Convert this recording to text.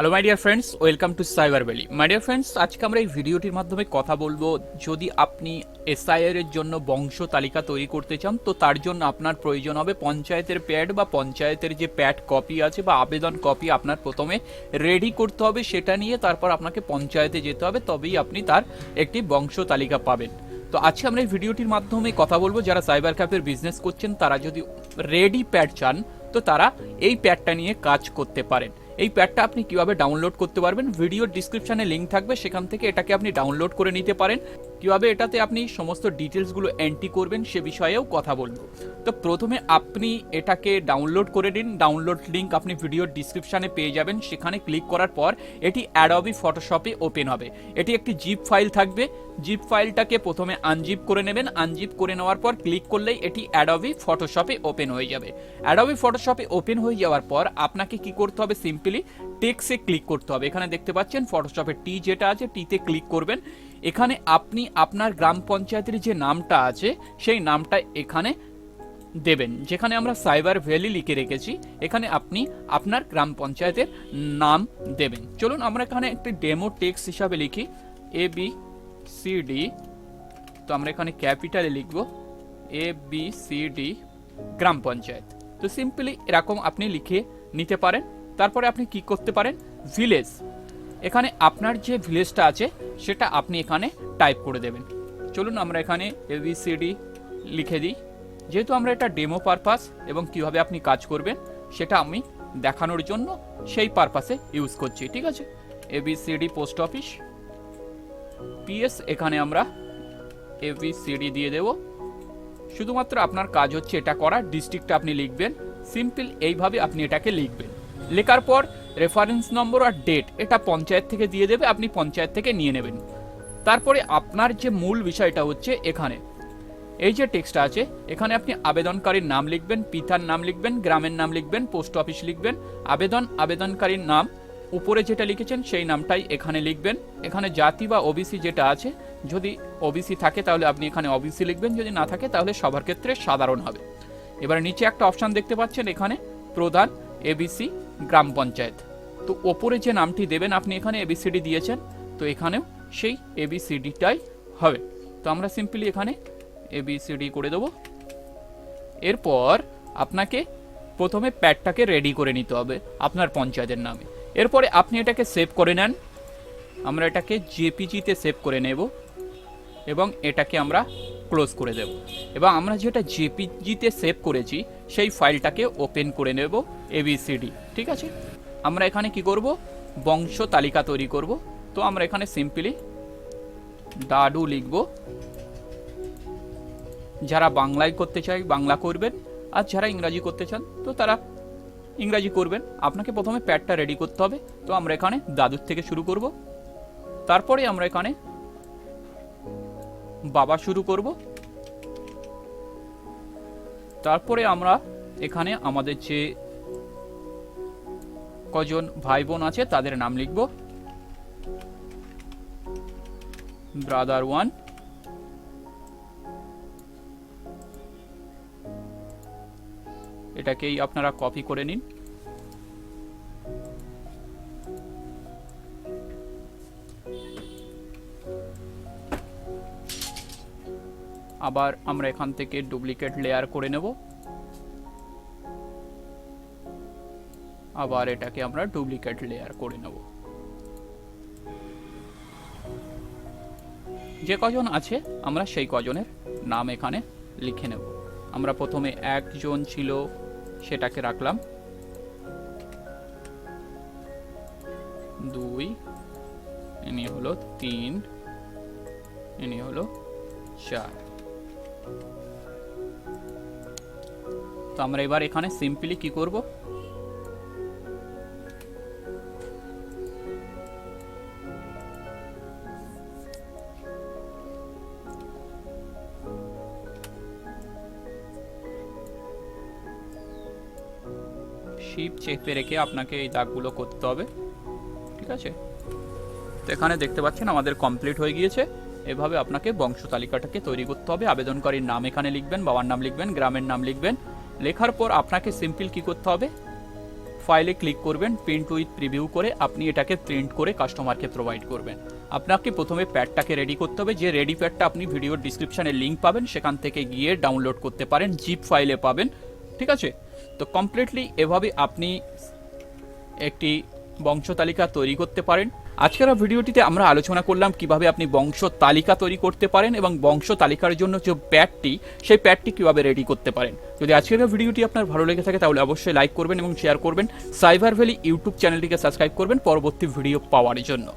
Hello my dear friends welcome to Cyber Valley my dear friends আজকে আমরা এই ভিডিওটির মাধ্যমে কথা বলব যদি আপনি এসআইআর এর জন্য বংশ তালিকা তৈরি করতে চান, তো তার জন্য আপনার প্রয়োজন হবে পঞ্চায়েতের প্যাড বা পঞ্চায়েতের যে প্যাড কপি আছে বা আবেদন কপি আপনার প্রথমে রেডি করতে হবে, সেটা নিয়ে তারপর আপনাকে পঞ্চায়েতে যেতে হবে, তবেই আপনি তার একটি বংশ তালিকা পাবেন। তো আজকে আমরা এই ভিডিওটির মাধ্যমে কথা বলব, যারা সাইবার ক্যাফের বিজনেস করছেন, তারা যদি রেডি প্যাড চান, তো তারা এই প্যাডটা নিয়ে কাজ করতে পারেন। এই প্যাডটা আপনি কীভাবে ডাউনলোড করতে পারবেন? ভিডিওর ডিসক্রিপশানে লিঙ্ক থাকবে, সেখান থেকে এটাকে আপনি ডাউনলোড করে নিতে পারেন। কীভাবে এটাতে আপনি সমস্ত ডিটেলসগুলো এন্ট্রি করবেন, সে বিষয়েও কথা বলব। তো প্রথমে আপনি এটাকে ডাউনলোড করে নিন। ডাউনলোড লিঙ্ক আপনি ভিডিওর ডিসক্রিপশানে পেয়ে যাবেন। সেখানে ক্লিক করার পর এটি অ্যাডবি ফটোশপে ওপেন হবে। এটি একটি জিপ ফাইল থাকবে। জিপ ফাইলটাকে প্রথমে আনজিপ করে নেবেন। আনজিপ করে নেওয়ার পর ক্লিক করলেই এটি অ্যাডবি ফটোশপে ওপেন হয়ে যাবে। অ্যাডবি ফটোশপে ওপেন হয়ে যাওয়ার পর আপনাকে কি করতে হবে? সিম্পলি টেক্সে ক্লিক করতে হবে। এখানে দেখতে পাচ্ছেন ফটোশপের টি যেটা আছে টিতে ক্লিক করবেন। এখানে আপনি আপনার গ্রাম পঞ্চায়েতের যে নামটা আছে, সেই নামটা এখানে দেবেন। যেখানে আমরা সাইবার ভ্যালি লিখে রেখেছি, এখানে আপনি আপনার গ্রাম পঞ্চায়েতের নাম দেবেন। চলুন আমরা এখানে একটি ডেমো টেক্স হিসাবে লিখি। এ বি সি ডি তো আমরা এখানে ক্যাপিটালে লিখব এ বি সি ডি গ্রাম পঞ্চায়েত। তো সিম্পলি এরকম আপনি লিখে নিতে পারেন। তারপরে আপনি কি করতে পারেন? ভিলেজ। এখানে আপনার যে ভিলেজটা আছে, সেটা আপনি এখানে টাইপ করে দেবেন। চলুন আমরা এখানে এবিসিডি লিখে দিই। যেহেতু আমরা এটা ডেমো পারপাস এবং কীভাবে আপনি কাজ করবেন, সেটা আমি দেখানোর জন্য সেই পারপাসে ইউজ করছি, ঠিক আছে? এবিসিডি পোস্ট অফিস পিএস এখানে আমরা এবিসিডি দিয়ে দেব। শুধুমাত্র আপনার কাজ হচ্ছে এটা করা ডিস্ট্রিক্টটা আপনি লিখবেন। সিম্পল এইভাবে আপনি এটাকে লিখবেন। লেখার পর রেফারেন্স নম্বর আর ডেট এটা পঞ্চায়েত থেকে দিয়ে দেবে, আপনি পঞ্চায়েত থেকে নিয়ে নেবেন। তারপরে আপনার যে মূল বিষয়টা হচ্ছে এখানে। এই যে টেক্সটটা আছে, এখানে আপনি আবেদনকারীর নাম লিখবেন, পিতার নাম লিখবেন, গ্রামের নাম লিখবেন পোস্ট অফিস লিখবেন, আবেদন, আবেদনকারীর নাম, উপরে যেটা লিখেছেন সেই নামটাই এখানে লিখবেন। এখানে জাতি বা ওবিসি যেটা আছে, যদি ওবিসি থাকে তাহলে আপনি এখানে ওবিসি লিখবেন, যদি না থাকে তাহলে সবার ক্ষেত্রে সাধারণ হবে। এবার নিচে একটা অপশান দেখতে পাচ্ছেন এখানে, প্রধান এবিসি গ্রাম পঞ্চায়েত। তো ওপরে যে নামটি দেবেন, আপনি এখানে এবিসিডি দিয়েছেন, তো এখানেও সেই এবিসিডিটাই হবে। তো আমরা সিম্পলি এখানে এবিসিডি করে দেবো। এরপর আপনাকে প্রথমে প্যাডটাকে রেডি করে নিতে হবে আপনার পঞ্চায়েতের নামে। এরপরে আপনি এটাকে সেভ করে নেন। আমরা এটাকে জেপিজিতে সেভ করে নেব এবং এটাকে আমরা ক্লোজ করে দেব। এবং আমরা যেটা জেপিজিতে সেভ করেছি, সেই ফাইলটাকে ওপেন করে নেব এবিসিডি ঠিক আছে? আমরা এখানে কি করব? বংশ তালিকা তৈরি করব। তো আমরা এখানে সিম্পলি দাডু লিখব। যারা বাংলায় করতে চায়, বাংলা করবেন। আর যারা ইংরাজি করতে চান, তো তারা ইংরাজি করবেন। আপনাকে প্রথমে প্যাডটা রেডি করতে হবে। তো আমরা এখানে দাদুর থেকে শুরু করব। তারপরে আমরা এখানে বাবা শুরু করব। তারপরে আমরা এখানে আমাদের যে কজন ভাই বোন আছে তাদের নাম লিখব। Brother one. এটাকেই আপনারা কপি করে নিন। আবার আমরা এখান থেকে ডুপ্লিকেট লেয়ার করে নেব। আবার এটাকে আমরা ডুপ্লিকেট লেয়ার করে নেব। যে কজন আছে, আমরা সেই কজনের নাম এখানে লিখে নেব। আমরা প্রথমে একজন ছিল, সেটাকে রাখলাম। দুই, ইনি হলো তিন, ইনি হলো চার। তো আমরা এবার এখানে সিম্পলি কি করব? শিপ চেপে রেখে আপনাকে এই দাগগুলো করতে হবে। ঠিক আছে? তো এখানে দেখতে পাচ্ছেন আমাদের কমপ্লিট হয়ে গিয়েছে। এভাবে আপনাকে বংশ তালিকাটাকে তৈরি করতে হবে। আবেদনকারীর নাম এখানে লিখবেন, বাবার নাম লিখবেন, গ্রামের নাম লিখবেন। লেখার পর আপনাকে সিম্পল কি করতে হবে? ফাইলে ক্লিক করবেন প্রিন্ট উইথ প্রিভিউ করে আপনি এটাকে প্রিন্ট করে কাস্টমারকে প্রোভাইড করবেন। আপনাকে প্রথমে প্যাডটাকে রেডি করতে হবে। যে রেডি প্যাডটা আপনি ভিডিওর ডিসক্রিপশানে লিঙ্ক পাবেন, সেখান থেকে গিয়ে ডাউনলোড করতে পারেন জিপ ফাইলে পাবেন। ঠিক আছে? তো কমপ্লিটলি এভাবে আপনি একটি বংশ তালিকা তৈরি করতে পারেন। আজকের ভিডিওটিতে আমরা আলোচনা করলাম কীভাবে আপনি বংশ তালিকা তৈরি করতে পারেন এবং বংশ তালিকার জন্য যে প্যাডটি, সেই প্যাডটি কীভাবে রেডি করতে পারেন। যদি আজকের ভিডিওটি আপনার ভালো লেগে থাকে তাহলে অবশ্যই লাইক করবেন এবং শেয়ার করবেন। সাইবার ভ্যালি ইউটিউব চ্যানেলটিকে সাবস্ক্রাইব করবেন পরবর্তী ভিডিও পাওয়ার জন্য।